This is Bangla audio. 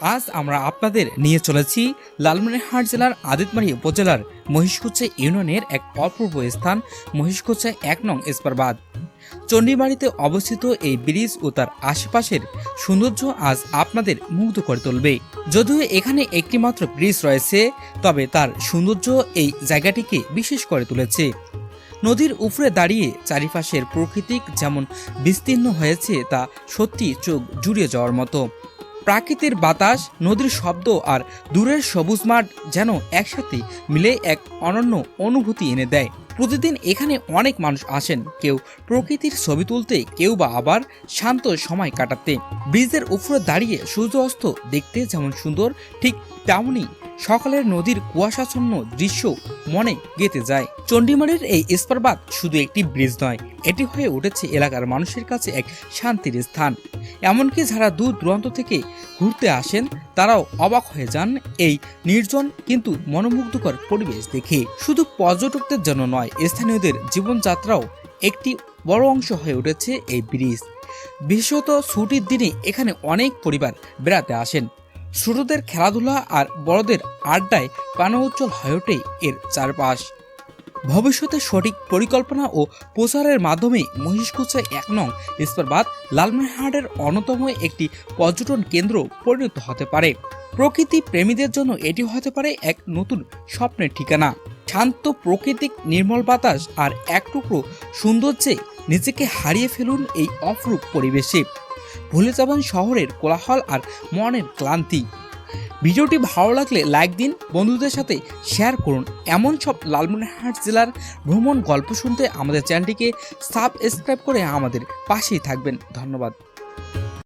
আজ আমরা আপনাদের নিয়ে চলেছি লালমনিরহাট জেলার আদিতমারি উপজেলার মহিষকুচা ইউনিয়নের এক অপূর্ব স্থান, মহিষকুচা এক নং এসপারবাদ চণ্ডীবাড়িতে অবস্থিত এই ব্রিজ ও তার আশেপাশের সৌন্দর্য আজ আপনাদের মুগ্ধ করে তুলবে। যদিও এখানে একটি মাত্র ব্রিজ রয়েছে, তবে তার সৌন্দর্য এই জায়গাটিকে বিশেষ করে তুলেছে। নদীর উপরে দাঁড়িয়ে চারিপাশের প্রকৃতিক যেমন বিস্তীর্ণ হয়েছে, তা সত্যি চোখ জুড়িয়ে যাওয়ার মতো। প্রাকৃতিক বাতাস, নদীর শব্দ আর দূরের সবুজ মাঠ যেন একসাথে মিলে এক অনন্য অনুভূতি এনে দেয়। প্রতিদিন এখানে অনেক মানুষ আসেন, কেউ প্রকৃতির ছবি তুলতে, কেউ বা আবার শান্ত সময় কাটাতে। ব্রিজের উপরে দাঁড়িয়ে সূর্য অস্ত দেখতে যেমন সুন্দর, ঠিক তেমনই সকালের নদীর কুয়াশাচ্ছন্ন দৃশ্য মনে গেতে যায়। চণ্ডীমারের এই ইস্পারবাদ শুধু একটি ব্রিজ নয়, এটি হয়ে উঠেছে এলাকার মানুষের কাছে এক শান্তির স্থান। এমনকি যারা দূর দূরান্ত থেকে ঘুরতে আসেন, তারাও অবাক হয়ে যান এই নির্জন কিন্তু মনোমুগ্ধকর পরিবেশ দেখে। শুধু পর্যটকদের জন্য নয়, স্থানীয়দের জীবনযাত্রাও একটি বড় অংশ হয়ে উঠেছে এই ব্রিজ। বিশেষত ছুটির দিনে এখানে অনেক পরিবার বেড়াতে আসেন। ছোটদের খেলাধুলা আর বড়দের আড্ডায় প্রাণোজ্জ্বল হয়ে ওঠে এর চারপাশ। ভবিষ্যতে সঠিক পরিকল্পনা ও প্রচারের মাধ্যমে মহিষকুচা এক নং ইস্পারবাদ লালমনিরহাটের অন্যতম একটি পর্যটন কেন্দ্র পরিণত হতে পারে। প্রকৃতি প্রেমীদের জন্য এটি হতে পারে এক নতুন স্বপ্নের ঠিকানা। শান্ত প্রকৃতিক নির্মল বাতাস আর এক টুকরো সৌন্দর্যে নিজেকে হারিয়ে ফেলুন এই অপরূপ পরিবেশে। ভুলে যাবেন শহরের কোলাহল আর মনের ক্লান্তি। ভিডিওটি ভালো লাগলে লাইক দিন, বন্ধুদের সাথে শেয়ার করুন। এমন সব লালমনিরহাট জেলার ভ্রমণ গল্প শুনতে আমাদের চ্যানেলটিকে সাবস্ক্রাইব করে আমাদের পাশেই থাকবেন। ধন্যবাদ।